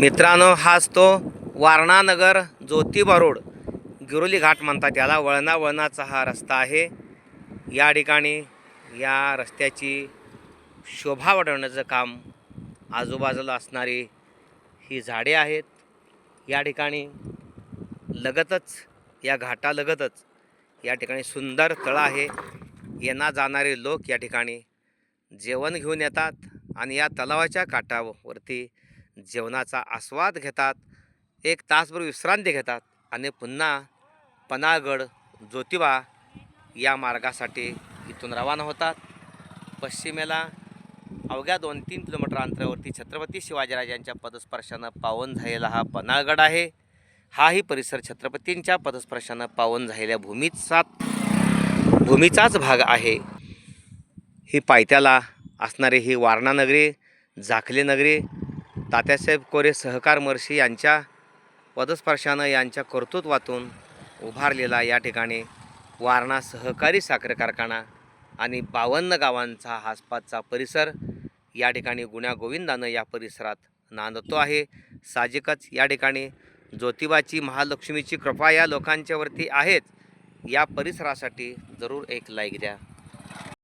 मित्रांनो हाच तो वारणानगर ज्योतिबा रोड गिरोली घाट म्हणतात याला. वळणा वळणाचा हा रस्ता आहे. या ठिकाणी या रस्त्याची शोभा वाढवण्याचं काम आजूबाजूला असणारी ही झाडे आहेत. या ठिकाणी लगतच या घाटालगतच या ठिकाणी सुंदर तळ आहे. येणार जाणारे लोक या ठिकाणी जेवण घेऊन येतात आणि या तलावाच्या काठावरती जेवणाचा आस्वाद घेतात एक तासभर विश्रांती घेतात आणि पुन्हा पनागड ज्योतिबा या मार्गासाठी इथून रवाना होतात. पश्चिमेला अवघ्या दोन तीन किलोमीटर अंतरावरती छत्रपती शिवाजीराजांच्या पदस्पर्शानं पावन झालेला हा पनागड आहे. हाही परिसर छत्रपतींच्या पदस्पर्शानं पावन झालेल्या भूमीचा भूमीचाच भाग आहे. ही पायथ्याला असणारी ही वारणा नगरी झाकली नगरी तात्यासाहेब कोरे सहकार मर्शी यांच्या पदस्पर्शानं यांच्या कर्तृत्वातून उभारलेला या ठिकाणी वारणा सहकारी साखर कारखाना आणि बावन्न गावांचा आसपासचा परिसर या ठिकाणी गुण्यागोविंदानं या परिसरात नांदतो आहे. साहजिकच या ठिकाणी ज्योतिबाची महालक्ष्मीची कृपा या लोकांच्यावरती आहेच. या परिसरासाठी जरूर एक लाईक द्या.